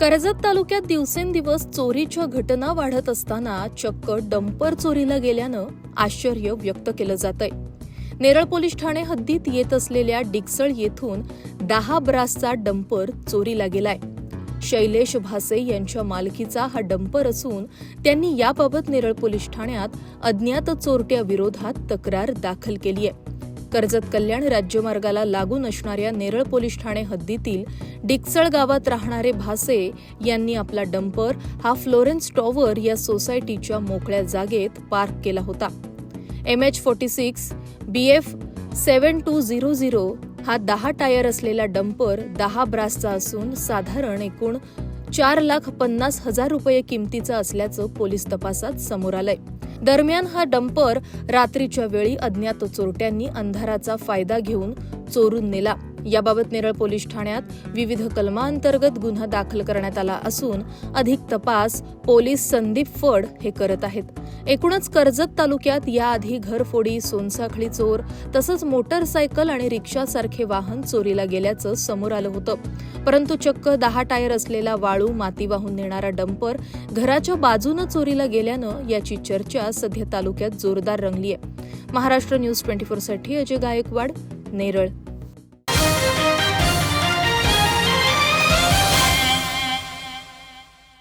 कर्जत तालुक्यात दिवसेंदिवस चोरीच्या घटना वाढत असताना चक्क डंपर चोरीला गेल्यानं आश्चर्य व्यक्त केलं जात आहे नेरळ पोलीस ठाणे हद्दीत येत असलेल्या डिक्सळ येथून दहा ब्रासचा डंपर चोरीला गेलाय. शैलेश भासे यांच्या मालकीचा हा डंपर असून त्यांनी याबाबत नेरळ पोलीस ठाण्यात अज्ञात चोरट्या विरोधात तक्रार दाखल केली आहे कर्जत कल्याण राज्यमार्गाला लागून असणाऱ्या नेरळ पोलीस ठाणे हद्दीतील डिकसळ गावात राहणारे भासे यांनी आपला डंपर हा फ्लोरेन्स टॉवर या सोसायटीच्या मोकळ्या जागेत पार्क केला होता. M H forty six B F seven two zero zero हा दहा टायर असलेला डंपर दहा ब्रासचा असून साधारण एकूण चार लाख पन्नास हजार रुपये किमतीचा असल्याचं पोलीस तपासात समोर आलंय. दरम्यान हा डंपर रात्रीच्या वेळी अज्ञात चोरट्यांनी अंधाराचा फायदा घेऊन चोरून नेला. याबाबत नेरळ पोलीस ठाण्यात विविध कलमांतर्गत गुन्हा दाखल करण्यात आला असून अधिक तपास पोलीस संदीप फड हे करत आहेत. एकूणच कर्जत तालुक्यात याआधी घरफोडी सोनसाखळी चोर तसंच मोटरसायकल आणि रिक्षासारखे वाहन चोरीला गेल्याचं समोर आलं होतं. परंतु चक्क दहा टायर असलेला वाळू माती वाहून नेणारा डंपर घराच्या बाजूनं चोरीला गेल्यानं याची चर्चा सध्या तालुक्यात जोरदार रंगली आहे महाराष्ट्र न्यूज ट्वेंटी साठी अजय गायकवाड नेरळ.